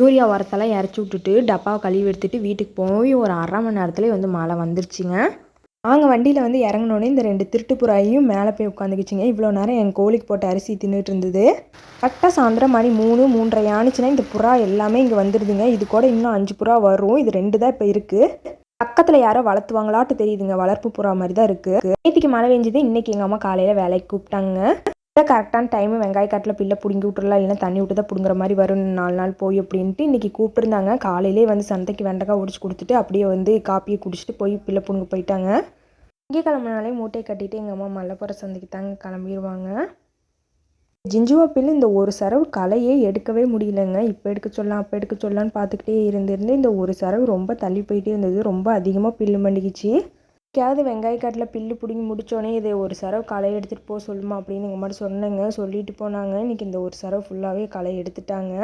Urea உரத்தெல்லாம் இறச்சி விட்டுட்டு டப்பாவை கழுவி எடுத்துட்டு வீட்டுக்கு போய் ஒரு அரை மணி நேரத்துலேயே வந்து மழை வந்துருச்சுங்க. நாங்கள் வண்டியில் வந்து இறங்குனோடனே இந்த ரெண்டு திருட்டு புறாயும் மேலே போய் உட்காந்துக்கிச்சிங்க. இவ்வளோ நேரம் என் கோழிக்கு போட்ட அரிசி தின்னுட்டு இருந்தது. கரெக்டாக சாயந்தரம் மணி மூணு மூன்றரை ஆணிச்சுன்னா இந்த புறா எல்லாமே இங்கே வந்துடுதுங்க இது கூட இன்னும் அஞ்சு புறா வரும். இது ரெண்டு தான் இப்போ இருக்குது பக்கத்தில் யாரோ வளர்த்துவாங்களாட்டு தெரியுதுங்க. வளர்ப்பு புறா மாதிரி தான் இருக்குது நேற்றுக்கு மழை பெஞ்சது. இன்றைக்கி எங்கள் அம்மா காலையில் வேலைக்கு கூப்பிட்டாங்க. கரெக்டான டைமு வெங்காய காட்டில் பிள்ளை பிடுங்கி விட்டுறலாம் இல்லைன்னா தண்ணி விட்டு தான் பிடுங்குற மாதிரி வரும் நாலு நாள் போய் அப்படின்ட்டு இன்றைக்கி கூப்பிட்டுருந்தாங்க. காலையிலே வந்து சந்தைக்கு வெண்டைக்காய் உடிச்சு கொடுத்துட்டு அப்படியே வந்து காப்பியை குடிச்சிட்டு போய் பிள்ளை பிடுங்க போயிட்டாங்க. இங்கே கிளம்புனாலே மூட்டையை கட்டிட்டு எங்கள் அம்மா மலைப்புற சந்தைக்கு தாங்க கிளம்பிடுவாங்க ஜிஞ்சுவா பில்லு இந்த ஒரு சரவு கலையே எடுக்கவே முடியலங்க. இப்போ எடுக்க சொல்லலாம் அப்போ எடுக்க சொல்லலான்னு பார்த்துக்கிட்டே இருந்திருந்து இந்த ஒரு சரவு ரொம்ப தள்ளி போயிட்டே இருந்தது. ரொம்ப அதிகமாக பில்லு மண்டிக்கிச்சு. எங்கேயாவது வெங்காய காட்டில் பில்லு பிடுங்கி முடித்தோடனே இதை ஒரு சரவு களை எடுத்துகிட்டு போக சொல்லுமா அப்படின்னு எங்கள் மாதிரி சொன்னேங்க. சொல்லிட்டு போனாங்க. இன்றைக்கி இந்த ஒரு சரவு ஃபுல்லாகவே களை எடுத்துட்டாங்க.